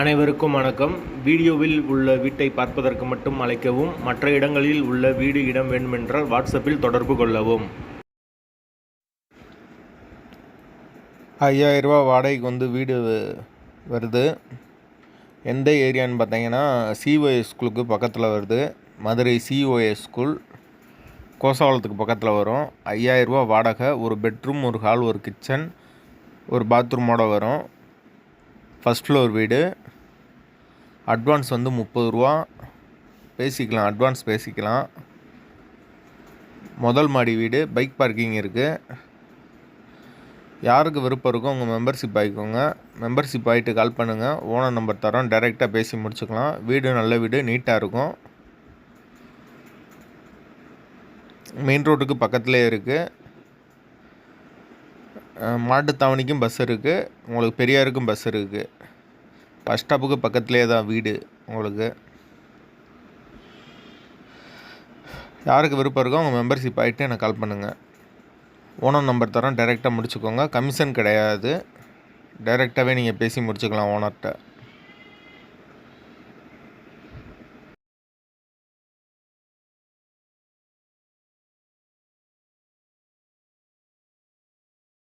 அனைவருக்கும் வணக்கம். வீடியோவில் உள்ள வீட்டை பார்ப்பதற்கு மட்டும் அழைக்கவும் மற்ற இடங்களில் உள்ள வீடு இடம் வேண்டுமென்றால் வாட்ஸ்அப்பில் தொடர்பு கொள்ளவும். ஐயாயிரரூபா வாடகைக்கு வந்து வீடு வருது. எந்த ஏரியான்னு பார்த்தீங்கன்னா சிஓஎஸ் ஸ்கூலுக்கு பக்கத்தில் வருது. மதுரை சிஓஎஸ் ஸ்கூல் கோசாவளத்துக்கு பக்கத்தில் வரும். ஐயாயிரரூபா வாடகை ஒரு பெட்ரூம் ஒரு ஹால் ஒரு கிச்சன் ஒரு பாத்ரூமோட வரும். ஃபஸ்ட் ஃப்ளோர் வீடு. அட்வான்ஸ் வந்து முப்பது ரூபா. பேசிக்கலாம் அட்வான்ஸ் பேசிக்கலாம். முதல் மாடி வீடு பைக் பார்க்கிங் இருக்குது யாருக்கு விருப்பம் இருக்கோ உங்கள் மெம்பர்ஷிப் ஆகிக்கோங்க. மெம்பர்ஷிப் ஆகிட்டு கால் பண்ணுங்கள் ஓனர் நம்பர் தரோம் டைரெக்டாக பேசி முடிச்சுக்கலாம். வீடு நல்ல வீடு நீட்டாக இருக்கும். மெயின் ரோட்டுக்கு பக்கத்துலேயே இருக்குது மாட்டுத்தாவணிக்கும் பஸ் இருக்குது உங்களுக்கு பெரியாருக்கும் பஸ் இருக்குது பஸ் ஸ்டாப்புக்கு பக்கத்துலேயே தான் வீடு உங்களுக்கு. யாருக்கு விருப்பம் இருக்கோ அவங்க மெம்பர்ஷிப் ஆகிட்டு எனக்கு கால் பண்ணுங்கள் ஓனர் நம்பர் தரோம் டைரெக்டாக முடிச்சுக்கோங்க. கமிஷன் கிடையாது. டைரெக்டாகவே நீங்கள் பேசி முடிச்சுக்கலாம் ஓனர்கிட்ட